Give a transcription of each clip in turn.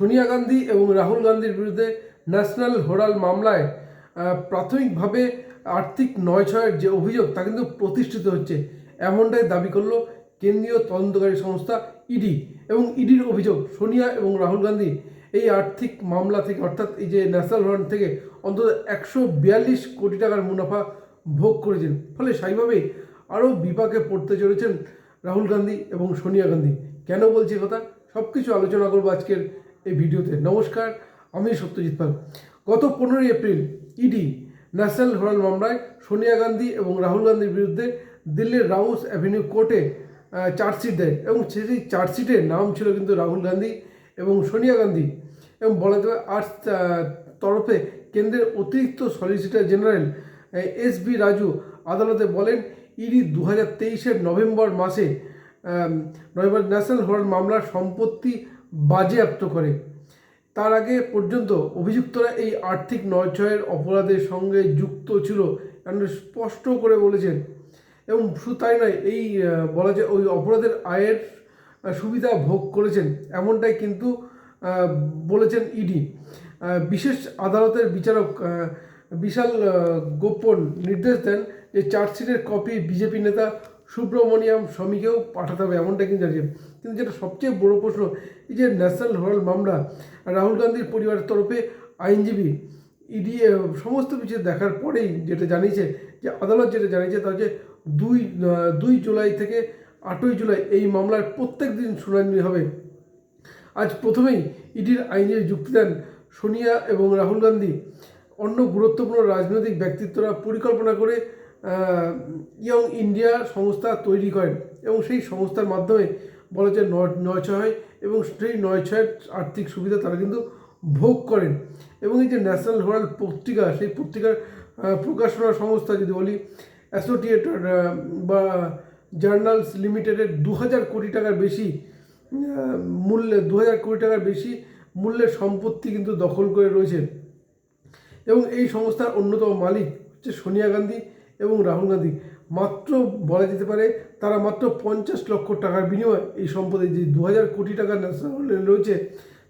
সোনিয়া গান্ধী এবং রাহুল গান্ধীর বিরুদ্ধে ন্যাশনাল হোরাল মামলায় প্রাথমিকভাবে আর্থিক নয় ছয়ের যে অভিযোগ তা কিন্তু প্রতিষ্ঠিত হচ্ছে, এমনটাই দাবি করল কেন্দ্রীয় তদন্তকারী সংস্থা ইডি এবং ইডির অভিযোগ। সোনিয়া এবং রাহুল গান্ধী এই আর্থিক মামলা থেকে, অর্থাৎ এই যে ন্যাশনাল হোরাল থেকে অন্তত একশো বিয়াল্লিশ কোটি টাকার মুনাফা ভোগ করেছেন। ফলে স্বাভাবিকভাবেই আরও বিপাকে পড়তে চলেছেন রাহুল গান্ধী এবং সোনিয়া গান্ধী। কেন বলছি কথা? সব কিছু আলোচনা করব আজকের এই ভিডিওতে। নমস্কার, আমি সত্যজিৎ পাল। গত পনেরোই এপ্রিল ইডি ন্যাশনাল হরাল মামলায় সোনিয়া গান্ধী এবং রাহুল গান্ধীর বিরুদ্ধে দিল্লির রাউস অ্যাভিনিউ কোর্টে চার্জশিট দেয় এবং সেই চার্জশিটের নাম ছিল কিন্তু রাহুল গান্ধী এবং সোনিয়া গান্ধী এবং বলা যায় আর তরফে কেন্দ্রের অতিরিক্ত solicitor general S B Raju আদালতে বলেন ইডি দু হাজার তেইশের নভেম্বর মাসে নভেম্বর ন্যাশনাল হরাল মামলার সম্পত্তি বাজেয়াপ্ত করে। তার আগে পর্যন্ত অভিযুক্তরা এই আর্থিক নয়ছয়ের অপরাধের সঙ্গে যুক্ত ছিল এমন স্পষ্ট করে বলেছেন। এবং শুধু তাই নয়, এই বলা যায় ওই অপরাধের আয়ের সুবিধা ভোগ করেছেন এমনটাই কিন্তু বলেছেন ইডি। বিশেষ আদালতের বিচারক বিশাল গোপন নির্দেশ দেন যে চার্জশিটের কপি বিজেপি নেতা সুব্রমণিয়াম স্বামীকেও পাঠাতে হবে এমনটা কিন্তু জানিয়েছেন। কিন্তু যেটা সবচেয়ে বড় প্রশ্ন, এই যে ন্যাশনাল হরাল মামলা, রাহুল গান্ধীর পরিবারের তরফে আইনজীবী, ইডি সমস্ত কিছু দেখার পরেই যেটা জানিয়েছে, যে আদালত যেটা জানিয়েছে তা হচ্ছে দুই দুই জুলাই থেকে আটই জুলাই এই মামলার প্রত্যেক দিন শুনানি হবে। আজ প্রথমেই ইডির আইনজীবী যুক্তি দেন সোনিয়া এবং রাহুল গান্ধী। অন্য গুরুত্বপূর্ণ রাজনৈতিক ব্যক্তিত্বরা পরিকল্পনা করে ইয়ং ইন্ডিয়া সংস্থা তৈরি করেন এবং সেই সংস্থার মাধ্যমে বলা যায় নয় ছয় এবং সেই নয় ছয়ের আর্থিক সুবিধা তারা কিন্তু ভোগ করেন। এবং এই যে ন্যাশনাল হেরাল্ড পত্রিকা, সেই পত্রিকার প্রকাশনা সংস্থা যদি বলি অ্যাসোসিয়েটেড বা জার্নালস লিমিটেডের দু হাজার কোটি টাকার বেশি মূল্যে দু হাজার কোটি টাকার বেশি মূল্যের সম্পত্তি কিন্তু দখল করে রয়েছে। এবং এই সংস্থার অন্যতম মালিক হচ্ছে সোনিয়া গান্ধী। এবং রাহুল গান্ধী মাত্র বলা যেতে পারে তারা মাত্র পঞ্চাশ লক্ষ টাকার বিনিময়ে এই সম্পদে যে দু হাজার কোটি টাকার ন্যাশনাল রয়েছে,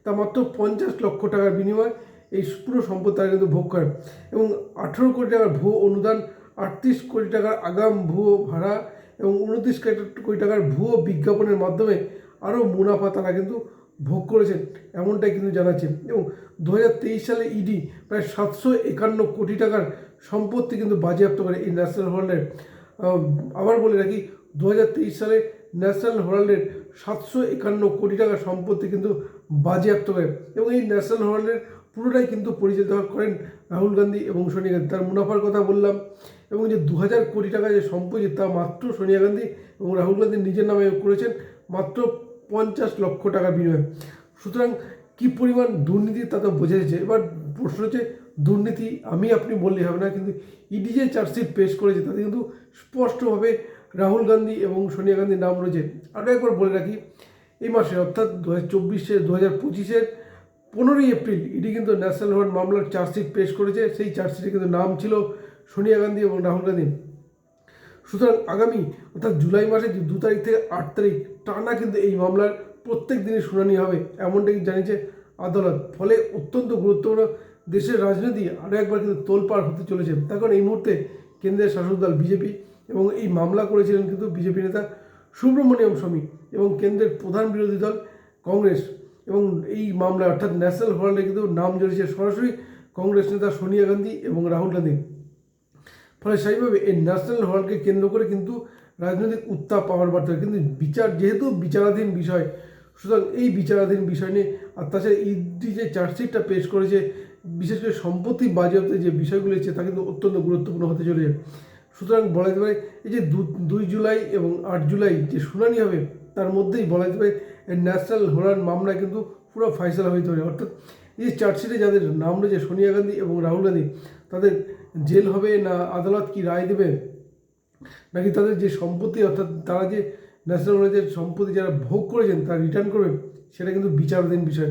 তা মাত্র পঞ্চাশ লক্ষ টাকার বিনিময়ে এই পুরো সম্পদ তারা কিন্তু ভোগ করেন। এবং আঠেরো কোটি টাকার ভুয়ো অনুদান, আটত্রিশ কোটি টাকার আগাম ভুয়ো ভাড়া এবং উনত্রিশ কোটি টাকার ভুয়ো বিজ্ঞাপনের মাধ্যমে আরও মুনাফা তারা কিন্তু ভোগ করেছেন, এমনটাই কিন্তু জানাচ্ছে। এবং দু হাজার তেইশ সালে ইডি প্রায় সাতশো একান্ন কোটি টাকার সম্পত্তি কিন্তু বাজেয়াপ্ত করে এই ন্যাশনাল হল্ডের আবার বলে রাখি দু হাজার তেইশ সালে ন্যাশনাল হল্ডের সাতশো একান্ন কোটি টাকা সম্পত্তি কিন্তু বাজেয়াপ্ত করে এবং এই ন্যাশনাল হল্ডের পুরোটাই কিন্তু পরিচালিত করেন রাহুল গান্ধী এবং সোনিয়া গান্ধী। তার মুনাফার কথা বললাম এবং যে দু হাজার কোটি টাকা যে সম্পত্তি, তা মাত্র সোনিয়া গান্ধী এবং রাহুল গান্ধী নিজের নামে করেছেন, মাত্র পঞ্চাশ লক্ষ টাকা বিনিময়ে। সুতরাং কি পরিমাণ দুর্নীতি তা তো বোঝা যাচ্ছে। এবার প্রশ্ন হচ্ছে দুর্নীতি আমি আপনি বললে হবে না, কিন্তু ইডি যে চার্জশিট পেশ করেছে, তাতে কিন্তু স্পষ্টভাবে রাহুল গান্ধী এবং সোনিয়া গান্ধীর নাম রয়েছে। আরও একবার বলে রাখি, এই মাসে অর্থাৎ দু হাজার চব্বিশে, দু হাজার পঁচিশের পনেরোই এপ্রিল ইডি কিন্তু ন্যাশনাল হোয়ার্ড মামলার চার্জশিট পেশ করেছে, সেই চার্জশিটে কিন্তু নাম ছিল সোনিয়া গান্ধী এবং রাহুল গান্ধী। সুতরাং আগামী অর্থাৎ জুলাই মাসের যে দু তারিখ থেকে আট তারিখ টানা কিন্তু এই মামলার প্রত্যেক দিনই শুনানি হবে, এমনটাই জানিয়েছে আদালত। ফলে অত্যন্ত গুরুত্বপূর্ণ দেশের রাজনীতি আরও একবার কিন্তু তোলপাড় হতে চলেছে। তার কারণ এই মুহূর্তে কেন্দ্রের শাসক দল বিজেপি এবং এই মামলা করেছিলেন কিন্তু বিজেপি নেতা সুব্রমণিয়ম স্বামী এবং কেন্দ্রের প্রধান বিরোধী দল কংগ্রেস। এবং এই মামলা অর্থাৎ ন্যাশনাল হল্ডে কিন্তু নাম জড়িয়েছে সরাসরি কংগ্রেস নেতা সোনিয়া গান্ধী এবং রাহুল গান্ধী। ফলে সেইভাবে এই ন্যাশনাল হলকে কেন্দ্র করে কিন্তু রাজনৈতিক উত্তাপ পাওয়ার বার্তা, কিন্তু বিচার যেহেতু বিচারাধীন বিষয়, সুতরাং এই বিচারাধীন বিষয় নিয়ে আর তাছাড়া ইডি যে চার্জশিটটা পেশ করেছে বিশেষ করে সম্পত্তি বাজেয়াপ্তে যে বিষয়গুলি আছে তা কিন্তু অত্যন্ত গুরুত্বপূর্ণ হতে চলেছে। সুতরাং বলা যেতে পারে, এই যে দুই জুলাই এবং আট জুলাই যে শুনানি হবে, তার মধ্যেই বলা যেতে পারে, ন্যাশনাল হোরার মামলা কিন্তু পুরো ফাইসলা হইতে পারে। অর্থাৎ এই চার্জশিটে যাদের নাম রয়েছে, সোনিয়া গান্ধী এবং রাহুল গান্ধী, তাদের জেল হবে না আদালত কি রায় দেবে? নাকি তাদের যে সম্পত্তি, অর্থাৎ তারা যে ন্যাশনাল কলেজের সম্পত্তি যারা ভোগ করেছেন, তারা রিটার্ন করবে? সেটা কিন্তু বিচারাধীন বিষয়।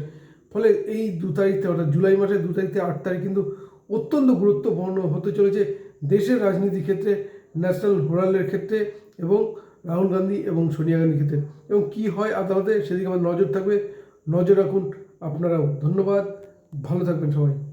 ফলে এই দু তারিখ অর্থাৎ জুলাই মাসের দু তারিখ আট তারিখ কিন্তু অত্যন্ত গুরুত্বপূর্ণ হতে চলেছে দেশের রাজনীতির ক্ষেত্রে, ন্যাশনাল হোরালের ক্ষেত্রে এবং রাহুল গান্ধী এবং সোনিয়া গান্ধীর ক্ষেত্রে। এবং কী হয় আদালতে সেদিকে আমার নজর থাকবে। নজর রাখুন। আপনারাও। ধন্যবাদ। ভালো থাকবেন সবাই।